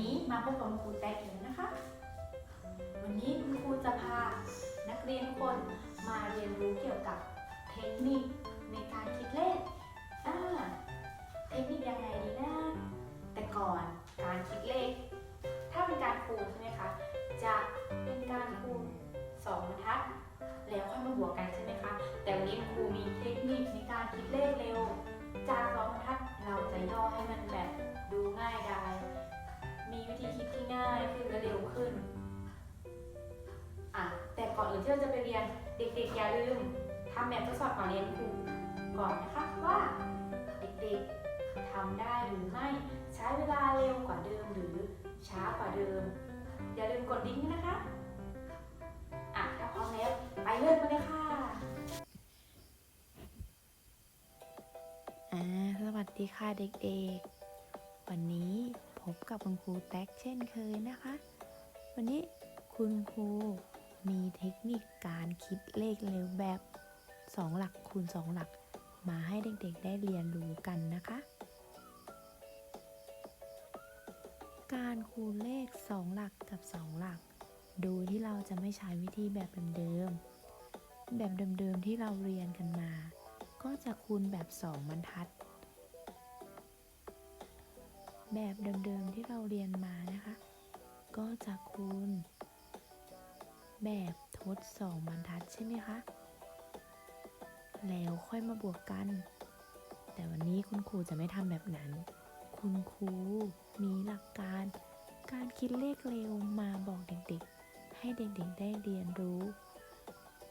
นี้มาพบกับครูแต๊กอีกนะคะ วันนี้คุณครูจะพานักเรียนทุกคนมาเรียนรู้เกี่ยวกับเทคนิคในการคิดเลขอ่าเทคนิคยังไงดีนะ แต่ก่อนการคิดเลข ถ้าเป็นการคูณใช่ไหมคะ จะเป็นการคูณสองบรรทัด แล้วค่อยมาบวกกันใช่ไหม ก่อนอื่นที่เราจะไปเรียนเด็กๆอย่าลืมทำแบบทดสอบก่อนเรียนครูก่อนนะคะว่าเด็กๆทำได้หรือไม่ใช้เวลาเร็วกว่าเดิมหรือช้ากว่าเดิม อย่าลืมกดลิงก์นะคะอะถ้าพร้อมแล้วไปเริ่มกันเลยค่ะอ่าสวัสดีค่ะเด็กๆ วันนี้พบกับคุณครูแท็กเช่นเคยนะคะ วันนี้คุณครู มีเทคนิคการคิดเลขเร็วแบบ 2 หลักคูณ 2 หลัก มาให้เด็กๆได้เรียนรู้กันนะคะ การคูณเลข 2 หลักกับ 2 หลัก โดยที่เราจะไม่ใช้วิธีแบบเดิมๆแบบเดิมๆที่เราเรียนกันมา ก็จะคูณแบบ 2 บรรทัด แบบเดิมๆที่เราเรียนมานะคะ ก็จะคูณ แบบทด2บรรทัดใช่ไหมคะ แล้วค่อยมาบวกกัน แต่วันนี้คุณครูจะไม่ทำแบบนั้น คุณครูมีหลักการ การคิดเลขเร็วมาบอกเด็กๆ ให้เด็กๆได้เรียนรู้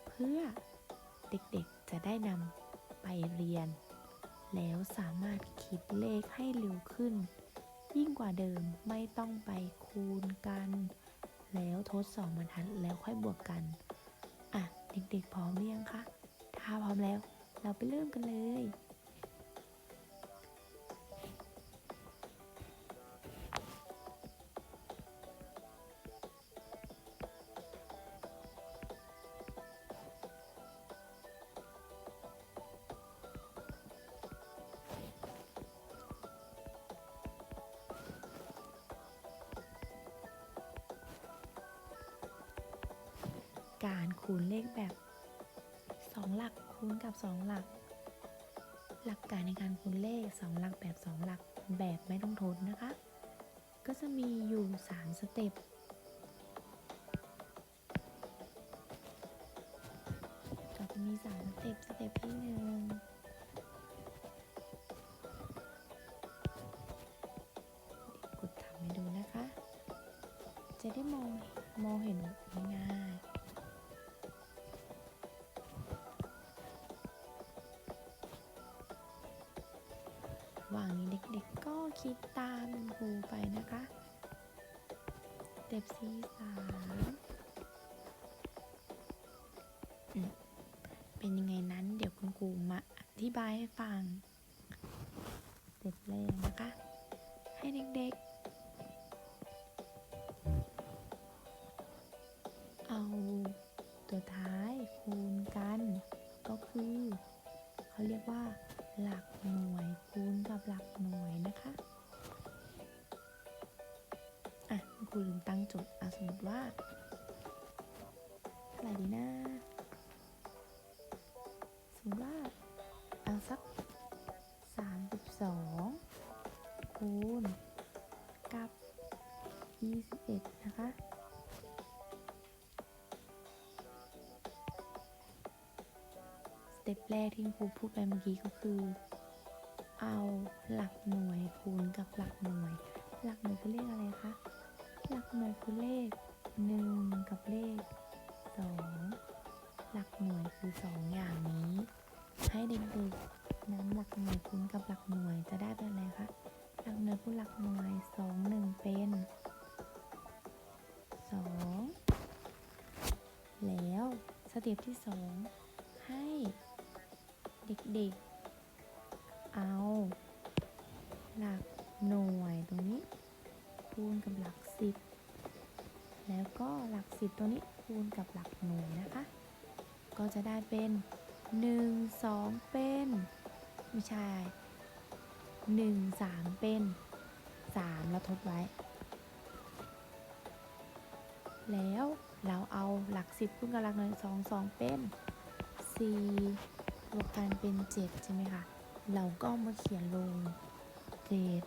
เพื่อเด็กๆจะได้นำไปเรียน แล้วสามารถคิดเลขให้เร็วขึ้น ยิ่งกว่าเดิมไม่ต้องไปคูณกัน แล้วทดสองบรรทัดแล้วค่อยบวกกัน อะ เด็กๆพร้อมหรือยังคะ ถ้าพร้อมแล้ว เราไปเริ่มกันเลย การคูณเลขแบบ 2 หลักคูณกับ 2 หลัก หลักการในการคูณเลข 2 หลักแบบ 2 หลักแบบไม่ต้องทดนะคะ ก็จะมีอยู่ 3 สเต็ปก็จะมี 3 สเต็ปสเต็ปที่1กดทำให้ดูนะคะจะได้มองมองเห็นง่าย ติดตามคุณครูไปนะคะสเต็ปที่สามอืมเป็นยังไงนั้นเดี๋ยวคุณครูมาอธิบายให้ฟังสเต็ปแรกนะคะ ให้เด็กๆ เอาตัวท้ายคูณกัน ก็คือ เขาเรียกว่าหลักหน่วยคูณกับหลักหน่วยูลืมตั้งจทย์อะสมมติว่าเท่าไหร่ดีนะสมมติว่าเอาสัก32คูณกับ21นะคะสเต็ปแรกที่คุณครูพูดไปเมื่อกี้ก็คือ เอาหลักหน่วยคูณกับหลักหน่วย หลักหน่วยคือเลขอะไรคะ หลักหน่วยคือเลข 1 กับเลข 2 หลักหน่วยคือ 2 อย่างนี้ ให้เด็กๆนำหลักหน่วยคูณกับหลักหน่วยจะได้เป็นอะไรคะหลักหน่วยคูณหลักหน่วย 2 1 เป็น 2 แล้วสเต็ปที่ 2 ให้เด็กๆ เอา หลักหน่วยตรงนี้คูณกับหลัก สิบแล้วก็หลักสิบตัวนี้คูณกับหลักหน่วยนะคะ ก็จะได้เป็นหนึ่งสองเป็นไม่ใช่หนึ่งสามเป็นสามแล้วทดไว้ แล้วเราเอาหลักสิบคูณกับหลักหน่วยสองสองเป็นสี่บวกกันเป็นเจ็ดใช่ไหมคะ เราก็มาเขียนลงเจ็ด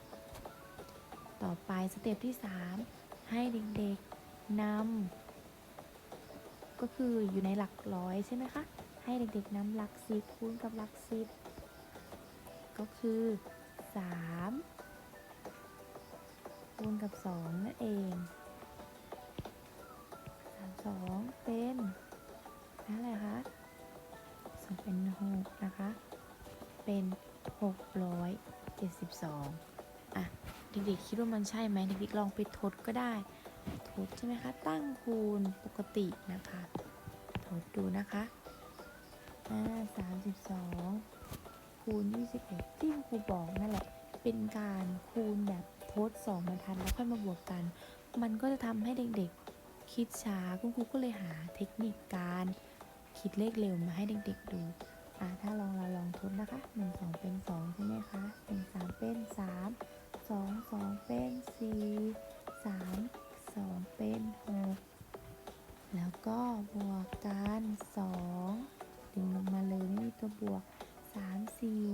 ต่อไปสเต็ปที่สามให้เด็กๆนำก็คืออยู่ในหลักร้อยใช่ไหมคะ ให้เด็กๆนำหลักสิบคูณกับหลักสิบก็คือสามคูณกับสองนั่นเองสามสองเป็นนั่นแหละคะสองเป็นหกนะคะ เป็นหกร้อยเจ็ดสิบสองอะ เด็กๆคิดว่ามันใช่ไหมเด็กๆลองไปทดก็ได้ ทดใช่ไหมคะ ตั้งคูณปกตินะคะ ทดดูนะคะอ่าสามสิบสองคูณยี่สิบเอ็ดที่ครูบอกนั่นแหละ เป็นการคูณแบบทดสองบรรทัดแล้วค่อยมาบวกกัน มันก็จะทำให้เด็กๆ คิดช้าคุณครูก็เลยหาเทคนิคการคิดเลขเร็วมาให้เด็กๆดูอ่าถ้าลองเราลองทดนะคะหนึ่งสองเป็นสองใช่ไหมคะหนึ่งสามเป็นสาม สองสองเป็นสี่สามสองเป็นหกแล้วก็บวกกันสองดึงลงมาเลยไม่มีตัวบวกสามสี่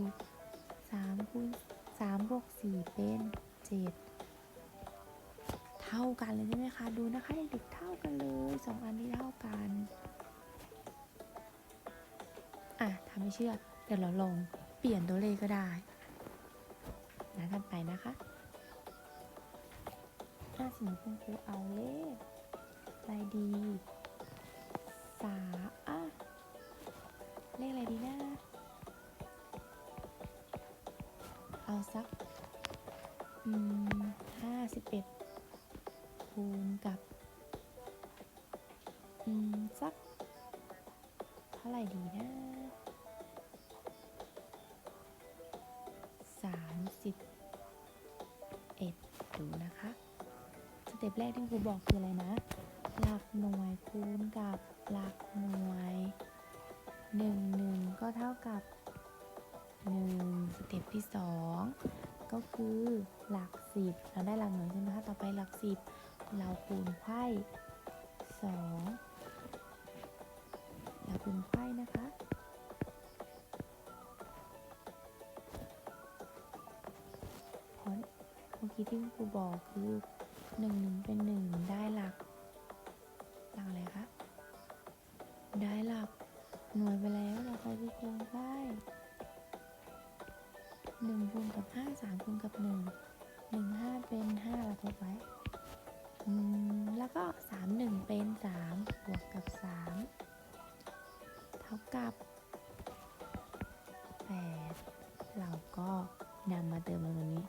สามคูณสามบวกสี่เป็นเจ็ดเท่ากันเลยใช่ไหมคะ ดูนะคะเด็กเท่ากันเลยสองอันนี้เท่ากันอะถ้าไม่เชื่อเดี๋ยวเราลองเปลี่ยนตัวเลขก็ได้ นะกันไปนะคะถ้าสมมติคุณครูเอาเลขอะไรดีสาอะเลขอะไรดีนะ เอาสัก อืมห้าสิบเอ็ดคูณกับ อืม สัก เท่าไหร่ดีนะ ปแรกที่ครูบอกคืออะไรนะ หลักหน่วยคูณกับหลักหน่วยหนึ่งหนึ่งก็เท่ากับหนึ่งสเต็ปที่สองก็คือหลักสิบเราได้หลักหน่วยใช่ไหมคะ ต่อไปหลักสิบเราคูณไขว้สองเราคูณไขว้นะคะพราะเมื่อกี้ที่ครูบอกคือ หนึ่งหนึ่งเป็นหนึ่งได้หลัก หลักอะไรคะได้หลักหน่วยไปแล้วเราไปคูณไขว้หนึ่งคูณกับห้าสามคูณกับหนึ่งหนึ่งห้าเป็นห้าเราทดไว้แล้วก็สามหนึ่งเป็นสามบวกกับสามเท่ากับ8เราก็นำมาเติมลงตรงนี้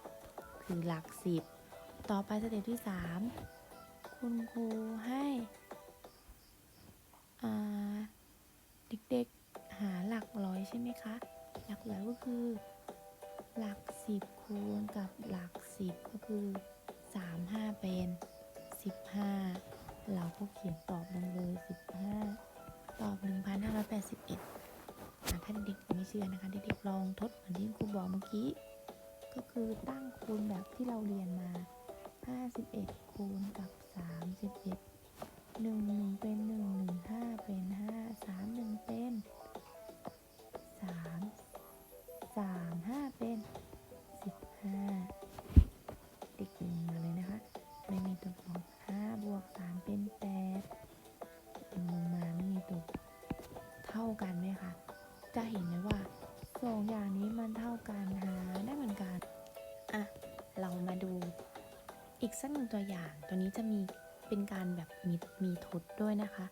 คือหลัก10 ต่อไปสเต็ปที่ 3 คุณครูให้อ่าเด็กๆหาหลักร้อยใช่ไหมคะ หลักร้อยก็คือ หลัก 10 คูณกับหลัก 10 ก็คือ 3 5 เป็น 15 เราก็เขียนตอบลงเลย 15 ตอบ 1,581ถ้าเด็กๆไม่เชื่อนะคะเด็กๆลองทดเหมือนที่ครูบอกเมื่อกี้ ก็คือตั้งคูณแบบที่เราเรียนมา 51คูณกับ31 1 1เป็น1 1 5เป็น5 3 1เป็น3 3 5เป็น15เด็กดึงมาเลยนะคะ ไม่มีตัวบวก5บวก3เป็น8ดึงลงมาไม่มีตัวเท่ากันไหมคะจะเห็นไหมว่าสองอย่างนี้มันเท่ากันหาได้ อีกสักหนึ่งตัวอย่าง ตัวนี้จะมีเป็นการแบบมีมีทดด้วยนะคะ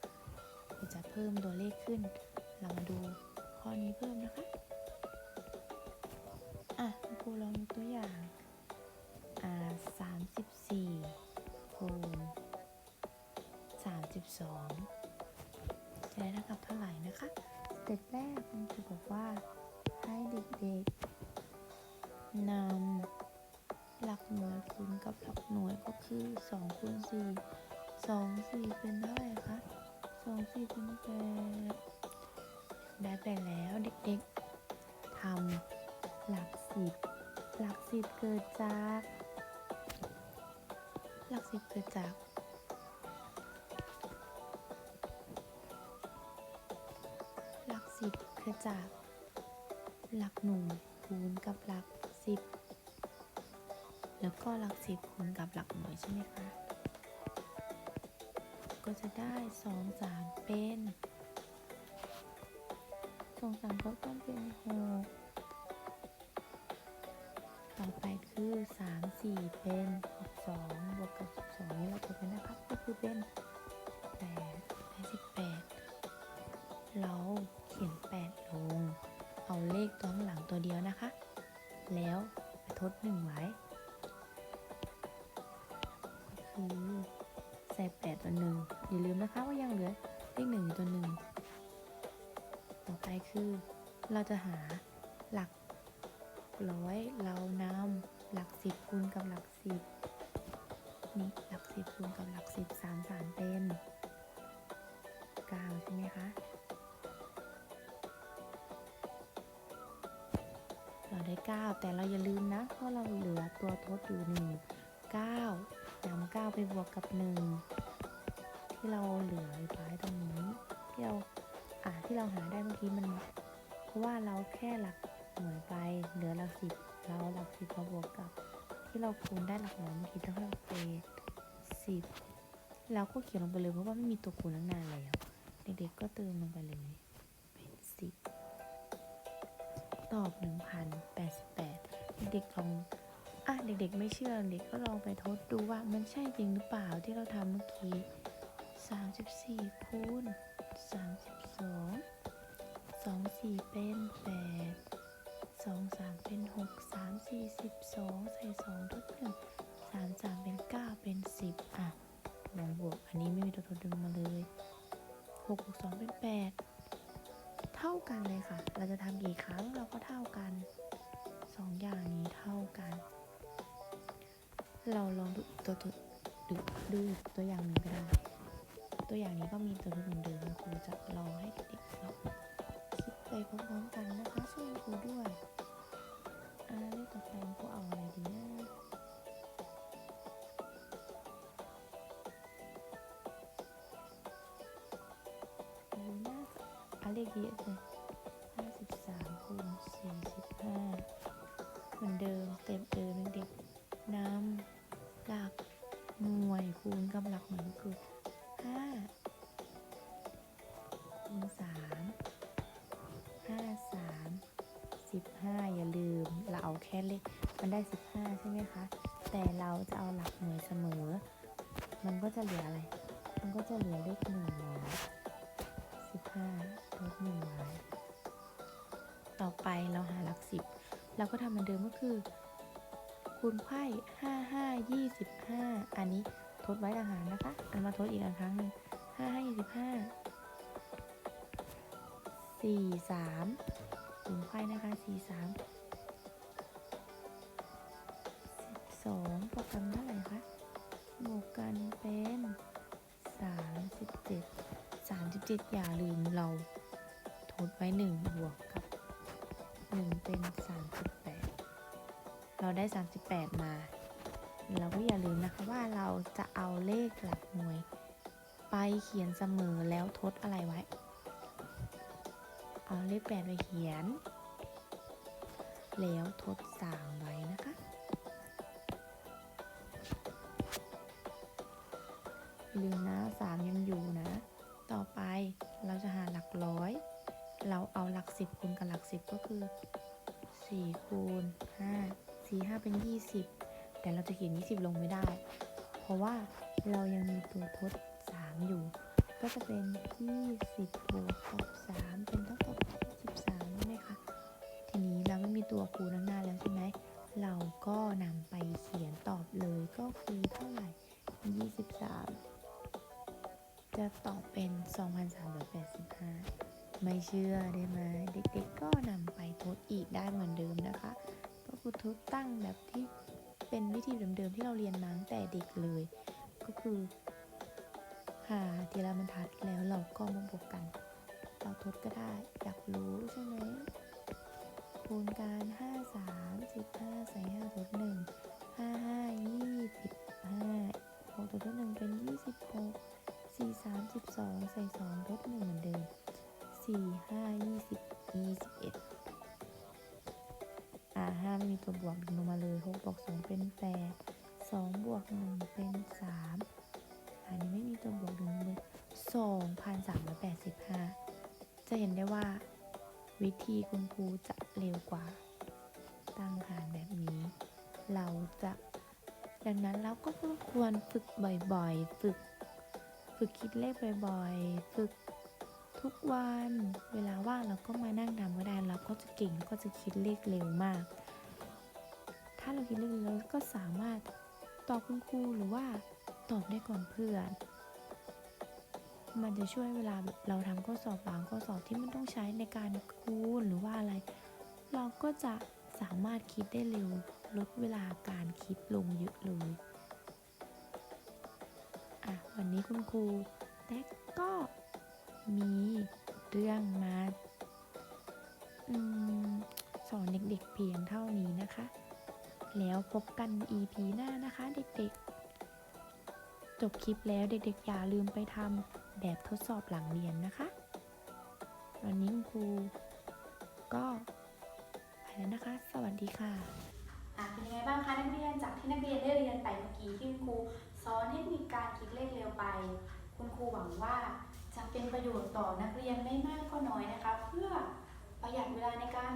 เดี๋ยวจะเพิ่มตัวเลขขึ้น เรามาดูข้อนี้เพิ่มนะคะ อะครูลองตัวอย่าง อ่าสามสิบสี่คูณสามสิบสองจะได้เท่ากับเท่าไหร่นะคะสเต็ปแรกคุณครูบอกว่าให้เด็กๆนำ หลักหน่วยคูณกับหลักหน่วยก็คือ2คูณ4 2 4 เป็นเท่าไหร่คะ2 4 เป็นแปดได้ไปแล้วเด็กๆทำหลักสิบหลักสิเกิดจาก หลักสิบเกิดจากหลักสิบเกิดจาก หลักหน่วยคูณกับหลักสิบ แล้วก็หลักสิบคูณกับหลักหน่วยใช่ไหมคะ ก็จะได้สองสามเป็นสองสามก็ต้องเป็นหกต่อไปคือสามสี่เป็นหกสองบวกกับสองนี่เราจะเป็นนะครับก็คือเป็นแปดได้สิบแปดเราเขียนแปดลง เอาเลขตัวข้างหลังตัวเดียวนะคะ แล้วไปทดหนึ่งไว้ หนึ่งอย่าลืมนะคะว่ายังเหลือเลขหนึ่งตัวหนึ่งต่อไปคือ เราจะหาหลักร้อยเรานำหลักสิบคูณกับหลักสิบนี่หลักสิบคูณกับหลักสิบสามสามเป็นเก้าใช่ไหมคะเราได้9แต่เราอย่าลืมนะเพราะเราเหลือตัวทดอยู่1 9นำ9ไปบวกกับ1 ที่เราเหลือไว้ตรงนี้ที่เราอ่าที่เราหาได้เมื่อกี้มัน เพราะว่าเราแค่หลักหน่วยไปเหลือหลักสิบเราหลักสิบมาบวกกับ ที่เราคูณได้หลักหน่วยเมื่อกี้ต้องเราเป็นสิบเราก็เขียนลงไปเลยเพราะว่าไม่มีตัวคูณตั้งนานแล้วเด็กๆก็เติมลงไปเลยเป็นสิบตอบ1,088เด็กๆลองอะเด็กๆไม่เชื่อเด็กก็ลองไปทดดูว่ามันใช่จริงหรือเปล่าที่เราทำเมื่อกี้ 34คูณ32 2 4 เป็น 8 2 3 เป็น 6 3 4 12 ใส่ 2 ทด1 3 3 เป็น 9 เป็น 10 อะลองบวก อันนี้ไม่มีตัวทดดึงมาเลย6บวก2เป็น 8 เท่ากันเลยค่ะ เราจะทำกี่ครั้งเราก็เท่ากันสองอย่างนี้เท่ากัน เราลองดูตัวตัวดูดูตัวอย่างหนึ่งก็ได้ ตัวอย่างนี้ก็มีตัวทดเหมือนเดิมนะครูจะลองให้เด็กๆเราคิดไปพร้อมๆกันนะคะช่วยครูด้วยอ่าเลขต่อไปครูเอาอะไรดีนะดูนะเอาเลขเยอะเลย 15 อย่าลืม เราเอาแค่เลขมันได้ 15 ใช่ไหมคะ แต่เราจะเอาหลักหน่วยเสมอ มันก็จะเหลืออะไร มันก็จะเหลือเลขหนึ่งไว้15ลบหนึ่งไวยต่อไปเราหาหลักสิบเราก็ทำเหมือนเดิมก็คือคูณไพ่ห้าห้ายี่สิบห้าอันนี้ทดไว้ต่างหากนะคะเอามาทดอีกครั้งหนึ่งห้าห้ายี่สิบห้าสี่สาม สี่สามสิบสองบวกกันเท่าไหร่คะบวกกันเป็นสามสิบเจ็ดสามสิบเจ็ดอย่าลืมเราทดไว้หนึ่งบวกกับหนึ่งเป็นสามสิบแปดเราได้สามสิบแปดมาเราก็อย่าลืมนะคะว่าเราจะเอาเลขหลักหน่วย ไปเขียนเสมอแล้วทดอะไรไว้ เอาเลขแปดไปเขียน แล้วทดสามไว้นะคะ ลืมนะสามยังอยู่นะ ต่อไปเราจะหาหลักร้อย เราเอาหลักสิบคูณกับหลักสิบก็คือสี่คูณห้าสี่ห้าเป็นยี่สิบแต่เราจะเขียนยี่สิบลงไม่ได้ เพราะว่าเรายังมีตัวทดสามอยู่ ก็จะเป็นยี่สิบบวกกับสาม ตัวคูณข้างหน้าแล้วใช่ไหม เราก็นำไปเขียนตอบเลยก็คือเท่าไหร่ยี่สิบสามจะตอบเป็น 2,385 ไม่เชื่อได้ไหมเด็กๆก็นำไปทดอีกได้เหมือนเดิมนะคะ ก็คือทดตั้งแบบที่เป็นวิธีเดิมๆที่เราเรียนมาตั้งแต่เด็กเลย ก็คือหาทีละบรรทัดแล้วเราก็มาบวกกัน เราทดก็ได้ อยากรู้ใช่ไหม คูณการ 5 3 15 ใส่5ทด1 5 5 25 6ทด1เป็น 26 4 3 12 ใส่2ทด1เหมือนเดิมสี่ห้ายี่สิบยี่สิบเอ็ดอ่าห้าไม่มีตัวบวกดึงลงมาเลยหกบวกสองเป็นแปดสองบวกหนึ่งเป็นสามอันนี้ไม่มีตัวบวกดึงลงเลยสองพันสามร้อยแปดสิบห้าจะเห็นได้ว่า วิธีคุณครูจะเร็วกว่า ตั้งหารแบบนี้ เราจะดังนั้นเราก็ควรฝึกบ่อยๆ ฝึก ฝึกคิดเลขบ่อยๆ ฝึกทุกวัน เวลาว่างเราก็มานั่งทำก็ได้เราก็จะเก่งแล้วก็จะคิดเลขเร็วมาก ถ้าเราคิดเลขเร็วเราก็สามารถตอบคุณครูหรือว่าตอบได้ก่อนเพื่อน มันจะช่วยเวลาเราทำข้อสอบบางข้อสอบที่มันต้องใช้ในการคูณหรือว่าอะไร เราก็จะสามารถคิดได้เร็วลดเวลาการคิดลงเยอะเลยอะวันนี้คุณครูแท็กก็มีเรื่องมาอืมสอนเด็กๆเพียงเท่านี้นะคะ แล้วพบกัน EP หน้านะคะเด็กๆ จบคลิปแล้วเด็กๆ อย่าลืมไปทำ แบบทดสอบหลังเรียนนะคะ วันนี้คุณครูก็ไปแล้วนะคะ สวัสดีค่ะอะเป็นยังไงบ้างคะนักเรียนจากที่นักเรียนได้เรียนไปเมื่อกี้ที่คุณครูสอนเทคนิคการคิดเลขเร็วไป คุณครูหวังว่าจะเป็นประโยชน์ต่อนักเรียนไม่มากก็น้อยนะคะ เพื่อประหยัดเวลาในการ